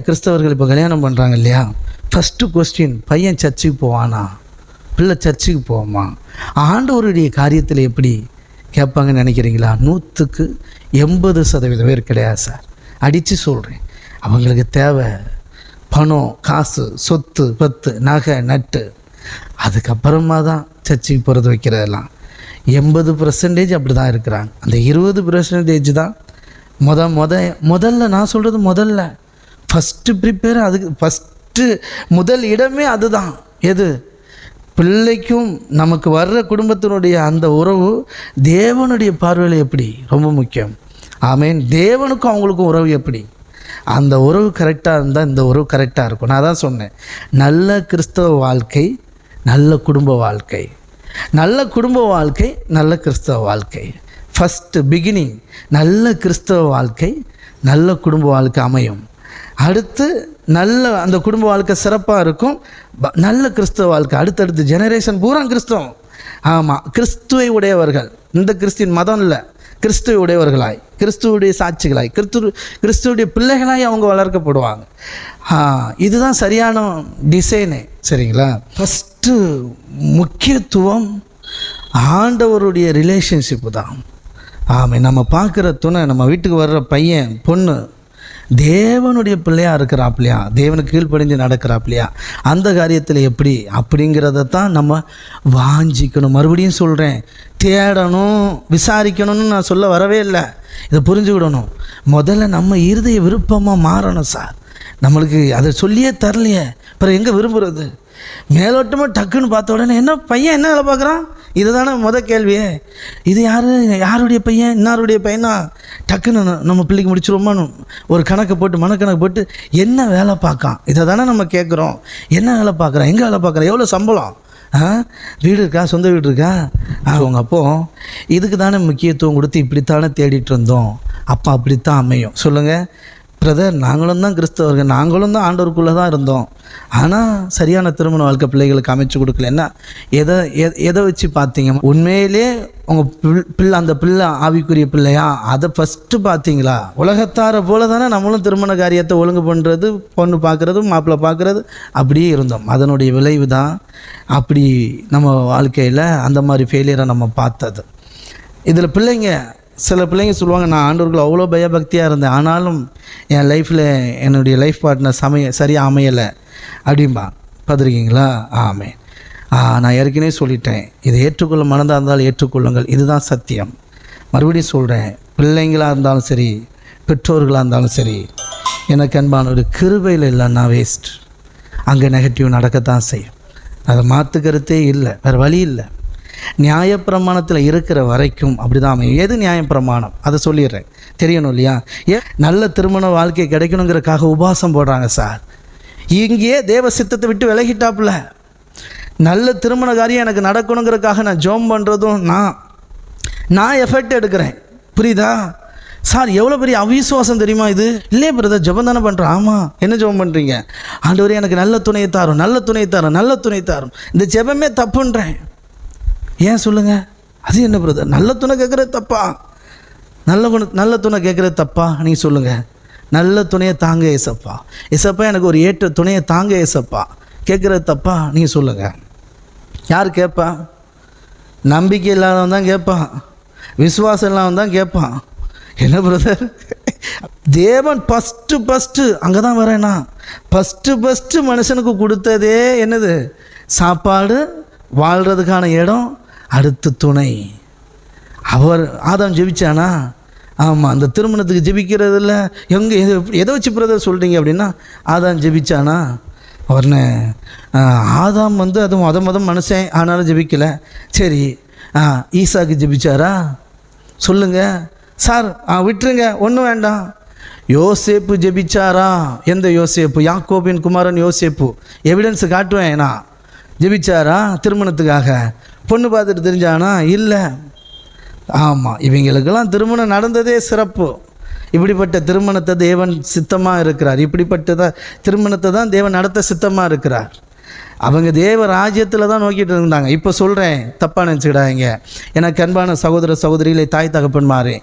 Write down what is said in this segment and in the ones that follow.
கிறிஸ்தவர்கள் இப்போ கல்யாணம் பண்ணுறாங்க இல்லையா? ஃபஸ்ட்டு கொஸ்டின் பையன் சர்ச்சுக்கு போவானா? பிள்ளை சர்ச்சுக்கு போவோமா? ஆண்டவருடைய காரியத்தில் எப்படி கேட்பாங்கன்னு நினைக்கிறீங்களா? நூற்றுக்கு எண்பது சதவீதம் பேர் கிடையாது சார். அடித்து சொல்கிறேன் அவங்களுக்கு தேவை பணம் காசு சொத்து பத்து நகை நட்டு. அதுக்கப்புறமா தான் சர்ச்சுக்கு போகிறது வைக்கிறதெல்லாம். எண்பது பர்சன்டேஜ் அப்படி தான் இருக்கிறாங்க. அந்த இருபது பர்சன்டேஜ் தான் முத முத முதல்ல நான் சொல்கிறது முதல்ல. ஃபஸ்ட்டு ப்ரிப்பேர் அதுக்கு ஃபஸ்ட்டு முதல் இடமே அதுதான். எது? பிள்ளைக்கும் நமக்கு வர்ற குடும்பத்தினுடைய அந்த உறவு தேவனுடைய பார்வையில் எப்படி? ரொம்ப முக்கியம். ஆமீன். தேவனுக்கும் அவங்களுக்கும் உறவு எப்படி? அந்த உறவு கரெக்டாக இருந்தால் இந்த உறவு கரெக்டாக இருக்கும். நான் தான் சொன்னேன். நல்ல கிறிஸ்தவ வாழ்க்கை நல்ல குடும்ப வாழ்க்கை. நல்ல குடும்ப வாழ்க்கை நல்ல கிறிஸ்தவ வாழ்க்கை. ஃபஸ்ட்டு பிகினிங் நல்ல கிறிஸ்தவ வாழ்க்கை நல்ல குடும்ப வாழ்க்கை அமையும். அடுத்து நல்ல அந்த குடும்ப வாழ்க்கை சிறப்பாக இருக்கும். ப- நல்ல கிறிஸ்தவ வாழ்க்கை. அடுத்தடுத்து ஜெனரேஷன் பூரா கிறிஸ்தவம். ஆமாம் கிறிஸ்துவை உடையவர்கள். இந்த கிறிஸ்தின் மதம் இல்லை. கிறிஸ்துவை உடையவர்களாய். கிறிஸ்துவுடைய சாட்சிகளாய். கிறிஸ்து கிறிஸ்துவுடைய பிள்ளைகளாய் அவங்க வளர்க்கப்படுவாங்க. இதுதான் சரியான டிசைனு சரிங்களா? ஃபஸ்ட்டு முக்கியத்துவம் ஆண்டவருடைய ரிலேஷன்ஷிப்பு தான். ஆமாம் நம்ம பார்க்குற துணை நம்ம வீட்டுக்கு வர்ற பையன் பொண்ணு தேவனுடைய பிள்ளையா இருக்கிறாப்லையா தேவனுக்கு கீழ்ப்படிஞ்சு நடக்கிறாப்லையா அந்த காரியத்தில் எப்படி? அப்படிங்கிறத தான் நம்ம வாஞ்சிக்கணும். மறுபடியும் சொல்கிறேன் தேடணும் விசாரிக்கணும்னு நான் சொல்ல வரவே இல்லை. இதை புரிஞ்சுக்கிடணும். முதல்ல நம்ம இருதய விருப்பமாக மாறணும் சார். நம்மளுக்கு அதை சொல்லியே தரலையே. அப்புறம் எங்கே விரும்புகிறது மேலோட்டமாக டக்குன்னு பார்த்த உடனே என்ன பையன் என்ன வேலை பார்க்குறான்? இதுதானே முத கேள்வியே இது யார்? யாருடைய பையன்? இன்னாருடைய பையனா? டக்குன்னு நம்ம பிள்ளைக்கு முடிச்சிருவோமான்னு ஒரு கணக்கு போட்டு மனக்கணக்கு போட்டு என்ன வேலை பார்க்கான்? இதை தானே நம்ம கேட்குறோம். என்ன வேலை பார்க்குறான் எங்கே வேலை பார்க்குறான் எவ்வளோ சம்பளம்? ஆ? வீடு இருக்கா? சொந்த வீடு இருக்கா? அவங்க உங்கள் அப்போ இதுக்கு தானே முக்கியத்துவம் கொடுத்து இப்படித்தானே தேடிட்டு இருந்தோம். அப்பா அப்படித்தான் அமையும். சொல்லுங்கள் பிரதர் நாங்களும் தான் கிறிஸ்தவர்கள். நாங்களும் தான் ஆண்டவருக்குள்ளே தான் இருந்தோம். ஆனால் சரியான திருமண வாழ்க்கை பிள்ளைகளுக்கு அமைச்சு கொடுக்கல. என்ன? எதை எதை வச்சு பார்த்தீங்க? உண்மையிலே உங்கள் பிள் பிள்ளை அந்த பிள்ளை ஆவிக்குரிய பிள்ளையா? அதை ஃபஸ்ட்டு பார்த்தீங்களா? உலகத்தாரை போல தானே நம்மளும் திருமண காரியத்தை ஒழுங்கு பண்ணுறது பொண்ணு பார்க்குறது மாப்பிள்ளை பார்க்குறது. அப்படியே இருந்தோம். அதனுடைய விளைவு தான் அப்படி நம்ம வாழ்க்கையில் அந்த மாதிரி ஃபெயிலியரை நம்ம பார்த்தது. இதில் பிள்ளைங்க சில பிள்ளைங்க சொல்லுவாங்க நான் ஆண்டவர்கள் அவ்வளோ பயபக்தியாக இருந்தேன். ஆனாலும் என் லைஃப்பில் என்னுடைய லைஃப் பார்ட்னர் சமய சரியாக அமையலை. அப்படிம்பா. பார்த்துருக்கீங்களா? ஆமே ஆ, நான் ஏற்கனவே சொல்லிட்டேன். இதை ஏற்றுக்கொள்ள மனதாக இருந்தால் ஏற்றுக்கொள்ளுங்கள். இதுதான் சத்தியம். மறுபடியும் சொல்கிறேன் பிள்ளைங்களாக இருந்தாலும் சரி பெற்றோர்களாக இருந்தாலும் சரி எனக்கு அன்பான ஒரு கிருபையில் இல்லைன்னா வேஸ்ட் அங்கே நெகட்டிவ் நடக்கத்தான் செய்யும். அதை மாற்றுக்கிறதே இல்லை. வேறு வழி இல்லை. நியாயப்பிரமாணத்தில் இருக்கிற வரைக்கும் அப்படி தான் அமையும். எது நியாயப்பிரமாணம்? அதை சொல்லிடுறேன். தெரியணும் இல்லையா? ஏன் நல்ல திருமண வாழ்க்கை கிடைக்கணுங்கிறக்காக உபாசம் போடுறாங்க சார். இங்கேயே தேவ சித்தத்தை விட்டு விலகிட்டாப்புல. நல்ல திருமண காரியம் எனக்கு நடக்கணுங்கிறக்காக நான் ஜோம் பண்ணுறதும் நான் நான் எஃபெக்ட் எடுக்கிறேன். புரியுதா? சார் எவ்வளோ பெரிய அவிசுவாசம் தெரியுமா இது? இல்லையே பிரதர் ஜெபம் தானே பண்ணுறோம் ஆமாம் என்ன ஜெபம் பண்ணுறீங்க ஆண்டவரே எனக்கு நல்ல துணையை தாரும் நல்ல துணையை தாரும் நல்ல துணை தாரும். இந்த ஜெபமே தப்புன்றேன். ஏன் சொல்லுங்கள் அது என்ன பிரதர் நல்ல துணை கேட்குறது தப்பா? நல்ல குண நல்ல துணை கேட்குறது தப்பா? நீங்கள் சொல்லுங்கள் நல்ல துணையை தாங்க ஏசப்பா. ஏசப்பா எனக்கு ஒரு ஏற்ற துணையை தாங்க ஏசப்பா. கேட்குறது தப்பா? நீங்கள் சொல்லுங்கள் யார் கேட்பா? நம்பிக்கை இல்லாதவன் தான் கேட்பான் விசுவாசம் இல்லாமல் தான் கேட்பான் என்ன பிரதர் தேவன் ஃபஸ்ட்டு ஃபஸ்ட்டு அங்கே தான் வரேனா. ஃபஸ்ட்டு ஃபஸ்ட்டு மனுஷனுக்கு கொடுத்ததே என்னது? சாப்பாடு வாழ்கிறதுக்கான இடம் அடுத்து துணை. அவர் ஆதாம் ஜெபிச்சானா? ஆமாம் அந்த திருமணத்துக்கு ஜெபிக்கிறதில்ல. எங்கே எது எதை வச்சு பிரதர் சொல்கிறீங்க அப்படின்னா ஆதாம் ஜெபிச்சானா? அவர்னு ஆதாம் வந்து அது மொத மொதல் மனுஷன் ஆனாலும் ஜெபிக்கலை. சரி ஆ ஈசாக்கு ஜெபிச்சாரா? சொல்லுங்க. சார் ஆ விட்டுருங்க ஒன்றும் வேண்டாம். யோசேப்பு ஜெபிச்சாரா? எந்த யோசேப்பு? யாக்கோபின் குமாரன் யோசேப்பு. எவிடன்ஸ் காட்டுவேன் நான். ஜெபிச்சாரா? திருமணத்துக்காக. பொண்ணு பார்த்துட்டு தெரிஞ்சானா இல்லை. ஆமாம் இவங்களுக்கெல்லாம் திருமணம் நடந்ததே சிறப்பு. இப்படிப்பட்ட திருமணத்தை தேவன் சித்தமாக இருக்கிறார். இப்படிப்பட்ட திருமணத்தை தான் தேவன் நடத்த சித்தமாக இருக்கிறார். அவங்க தேவ ராஜ்யத்தில் தான் நோக்கிட்டு இருந்தாங்க. இப்போ சொல்கிறேன் தப்பாக நினச்சிக்கிடாங்க எனக்கு அன்பான சகோதர சகோதரிகளை தாய் தகப்பன்மாரு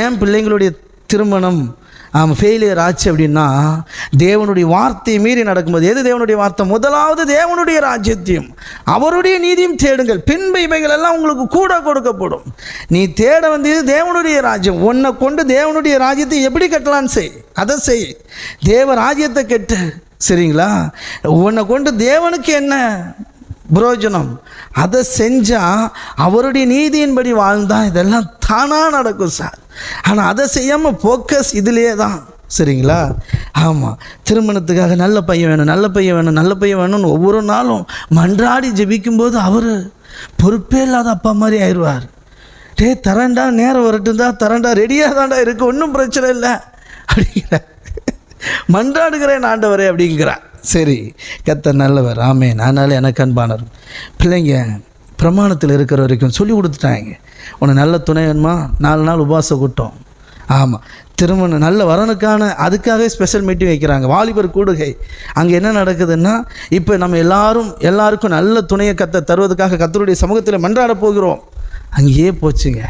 ஏன் பிள்ளைங்களுடைய திருமணம் ஆமாம் ஃபெயிலியர் ஆச்சு அப்படின்னா தேவனுடைய வார்த்தையை மீறி நடக்கும்போது எது தேவனுடைய வார்த்தை? முதலாவது தேவனுடைய ராஜ்யத்தையும் அவருடைய நீதியும் தேடுங்கள். பின்பு இவைகள் எல்லாம் உங்களுக்கு கூட கொடுக்கப்படும். நீ தேட வந்தது தேவனுடைய ராஜ்யம். உன்னை கொண்டு தேவனுடைய ராஜ்யத்தை எப்படி கட்டலான்னு செய். அதை செய். தேவ ராஜ்யத்தை கெட்டு. சரிங்களா? உன்னை கொண்டு தேவனுக்கு என்ன? புரோஜனம். அதை செஞ்சால் அவருடைய நீதியின்படி வாழ்ந்தால் இதெல்லாம் தானாக நடக்கும் சார். ஆனால் அதை செய்யாமல் ஃபோக்கஸ் இதிலே தான். சரிங்களா? ஆமாம் திருமணத்துக்காக நல்ல பையன் வேணும் நல்ல பையன் வேணும் நல்ல பையன் வேணும்னு ஒவ்வொரு நாளும் மன்றாடி ஜெபிக்கும்போது அவர் பொறுப்பே இல்லாத அப்பா மாதிரி ஆயிடுவார். டே தரண்டா நேரம் வரட்டும் தான் தரண்டா ரெடியாக தாண்டா இருக்குது ஒன்றும் பிரச்சனை இல்லை. அப்படிங்கிற மன்றாடுகிறேன் ஆண்டவரே அப்படிங்கிறார். சரி கத்த நல்லவர். ஆமே நானால எனக்கு அன்பானவர். பிள்ளைங்க பிரமாணத்தில் இருக்கிற வரைக்கும் சொல்லி கொடுத்துட்டாங்க. உனக்கு நல்ல துணை வேணுமா? நாலு நாள் உபாச கூட்டம். ஆமாம் திருமணம் நல்ல வரனுக்கான அதுக்காகவே ஸ்பெஷல் மீட்டிங் வைக்கிறாங்க. வாலிபர் கூடுகை. அங்கே என்ன நடக்குதுன்னா இப்போ நம்ம எல்லாரும் எல்லாருக்கும் நல்ல துணையை கத்த தருவதற்காக கத்தருடைய சமூகத்தில் மன்றாட போகிறோம். அங்கேயே போச்சுங்க.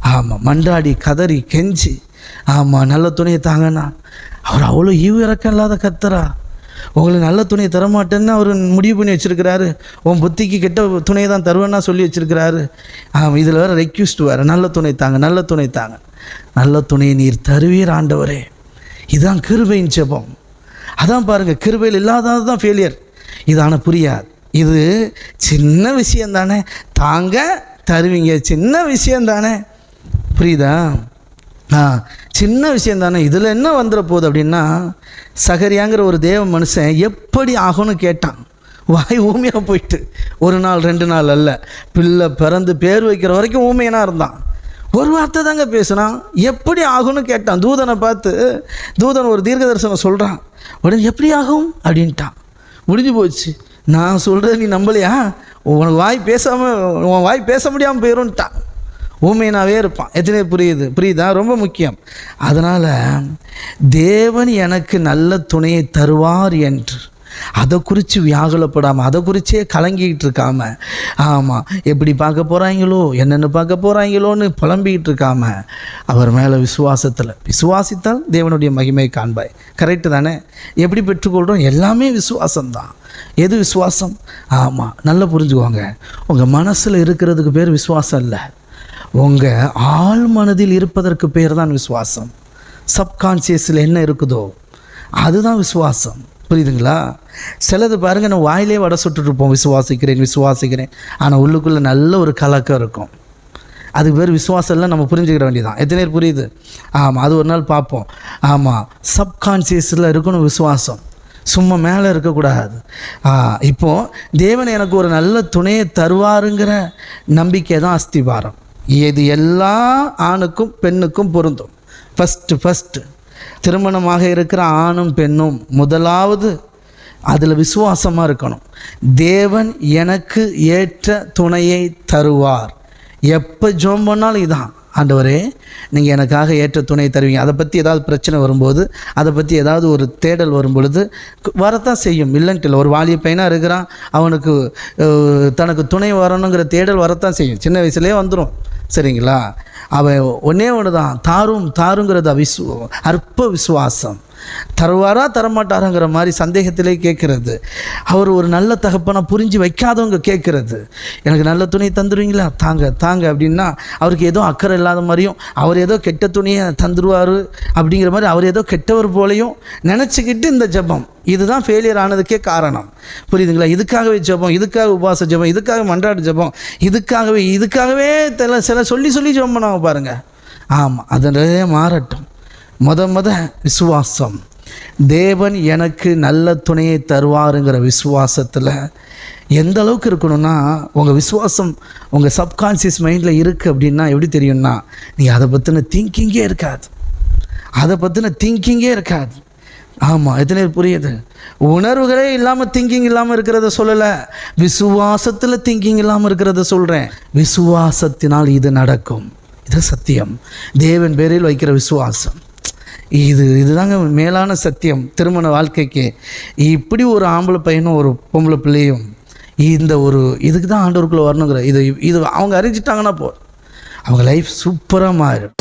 ஆமாம் மன்றாடி கதறி கெஞ்சி. ஆமாம் நல்ல துணையை தாங்கண்ணா அவர் அவ்வளோ ஈவு இறக்கம் இல்லாத கத்தரா உங்களுக்கு நல்ல துணையை தரமாட்டேன்னு அவர் முடிவு பண்ணி வச்சுருக்கிறாரு. உன் புத்திக்கு கெட்ட துணையை தான் தருவேன்னா சொல்லி வச்சுருக்கிறாரு. இதில் வேறு ரெக்யூஸ்ட் வேறு. நல்ல துணை தாங்க நல்ல துணை தாங்க. நல்ல துணையை நீர் தருவீர் ஆண்டவரே. இதுதான் கிருபையின் செபம் அதான் பாருங்கள் கிருபையில் இல்லாதது தான் ஃபெயிலியர் இது ஆனால் புரியாது. இது சின்ன விஷயம் தானே. தாங்க தருவீங்க சின்ன விஷயம் தானே. புரியுதா? சின்ன விஷயம் தானே. இதில் என்ன வந்துட போகுது அப்படின்னா சகரியாங்கிற ஒரு தேவ மனுஷன் எப்படி ஆகும்னு கேட்டான். வாய் ஊமையாக போயிட்டு. ஒரு நாள் ரெண்டு நாள் அல்ல. பிள்ளை பிறந்து பேர் வைக்கிற வரைக்கும் ஊமையனாக இருந்தான். ஒரு வார்த்தை தாங்க பேசுனான். எப்படி ஆகும்னு கேட்டான். தூதனை பார்த்து தூதன் ஒரு தீர்க்க தரிசனம் சொல்கிறான் உடனே எப்படி ஆகும்? அப்படின்ட்டான். முடிஞ்சு போச்சு. நான் சொல்கிறத நீ நம்பலையா? உனக்கு வாய் பேசாமல் உன் வாய் பேச முடியாமல் போயிடும்ட்டான் ஊமையனாகவே இருப்பான். எத்தனை புரியுது? புரியுதா? ரொம்ப முக்கியம். அதனால் தேவன் எனக்கு நல்ல துணையை தருவார் என்று. அதை குறித்து வியாகுலப்படாமல் அதை குறித்தே கலங்கிக்கிட்டு இருக்காம ஆமாம் எப்படி பார்க்க போகிறாங்களோ என்னென்னு பார்க்க போகிறாங்களோன்னு புலம்பிக்கிட்டு இருக்காம அவர் மேலே விசுவாசத்தில். விசுவாசித்தால் தேவனுடைய மகிமை காண்பாய். கரெக்டு தானே? எப்படி பெற்றுக்கொள்கிறோம் எல்லாமே விசுவாசம்தான். எது விசுவாசம்? ஆமாம் நல்லா புரிஞ்சுக்கோங்க. உங்கள் மனசில் இருக்கிறதுக்கு பேர் விசுவாசம் இல்லை. உங்கள் ஆள் மனதில் இருப்பதற்கு பேர் தான் விசுவாசம். சப்கான்சியஸில் என்ன இருக்குதோ அதுதான் விசுவாசம். புரியுதுங்களா? சிலது பாருங்க நான் வாயிலே வடை சுட்டுட்ருப்போம் விசுவாசிக்கிறேன் விசுவாசிக்கிறேன். ஆனால் உள்ளுக்குள்ளே நல்ல ஒரு கலக்கம் இருக்கும். அதுக்கு பேர் விசுவாசம்லாம் நம்ம புரிஞ்சுக்கிற வேண்டியதான் எத்தனை பேர் புரியுது? ஆமாம் அது ஒரு நாள் பார்ப்போம். ஆமாம் சப்கான்சியஸில் இருக்கணும் விசுவாசம். சும்மா மேலே இருக்கக்கூடாது. இப்போது தேவன் எனக்கு ஒரு நல்ல துணையை தருவாருங்கிற நம்பிக்கை தான் அஸ்திபாரம். இது எல்லா ஆணுக்கும் பெண்ணுக்கும் பொருந்தும்? ஃபஸ்ட்டு ஃபஸ்ட்டு திருமணமாக இருக்கிற ஆணும் பெண்ணும் முதலாவது அதில் விசுவாசமாக இருக்கணும். தேவன் எனக்கு ஏற்ற துணையை தருவார். எப்போ ஜோம் பண்ணாலும் இதான். ஆண்டவரே நீங்கள் எனக்காக ஏற்ற துணை தருவீங்க. அதை பற்றி ஏதாவது பிரச்சனை வரும்போது அதை பற்றி ஏதாவது ஒரு தேடல் வரும் பொழுது வரத்தான் செய்யும். இல்லைன்ட்டு இல்லை. ஒரு வாலிய பையனாக இருக்கிறான். அவனுக்கு தனக்கு துணை வரணுங்கிற தேடல் வரத்தான் செய்யும். சின்ன வயசுலேயே வந்துடும் சரிங்களா? அவன் ஒன்றே ஒன்று தான் தாரும் தாருங்கிறது விசு அற்ப விசுவாசம். தருவாரா தரமாட்டாராங்கிற மாதிரி சந்தேகத்திலே கேட்குறது. அவர் ஒரு நல்ல தகப்பனை புரிஞ்சு வைக்காதவங்க கேட்குறது. எனக்கு நல்ல துணி தந்துடுவீங்களா தாங்க தாங்க அப்படின்னா அவருக்கு ஏதோ அக்கறை இல்லாத மாதிரியும் அவர் ஏதோ கெட்ட துணியை தந்துடுவார் அப்படிங்கிற மாதிரி அவர் ஏதோ கெட்டவர் போலையும் நினச்சிக்கிட்டு இந்த ஜெபம். இதுதான் ஃபெயிலியர் ஆனதுக்கே காரணம். புரியுதுங்களா? இதுக்காகவே ஜெபம் இதுக்காக உபாச ஜெபம் இதுக்காக மன்றாடு ஜெபம் இதுக்காகவே இதுக்காகவே சில சொல்லி சொல்லி ஜபம் பண்ணுவாங்க பாருங்கள் ஆமாம் அதனாலே மாறட்டும். முத முத விசுவாசம். தேவன் எனக்கு நல்ல துணையை தருவாருங்கிற விசுவாசத்தில் எந்த அளவுக்கு இருக்கணும்னா உங்கள் விசுவாசம் உங்கள் சப்கான்சியஸ் மைண்டில் இருக்குது அப்படின்னா எப்படி தெரியும்னா நீ அதை பற்றின திங்கிங்கே இருக்காது. அதை பற்றின திங்கிங்கே இருக்காது. ஆமாம் எத்தனை புரியுது? உணர்வுகளே இல்லாமல் திங்கிங் இல்லாமல் இருக்கிறத சொல்லலை. விசுவாசத்தில் திங்கிங் இல்லாமல் இருக்கிறத சொல்கிறேன் விசுவாசத்தினால் இது நடக்கும். இது சத்தியம். தேவன் பேரில் வைக்கிற விசுவாசம். இது இதுதாங்க மேலான சத்தியம் திருமண வாழ்க்கைக்கு. இப்படி ஒரு ஆம்பளை பையனும் ஒரு பொம்பளை பிள்ளையும் இந்த ஒரு இதுக்கு தான் ஆண்டவருக்குள்ளே வரணுங்கிற இது இது அவங்க அறிஞ்சிட்டாங்கன்னா போ அவங்க லைஃப் சூப்பராக மாறும்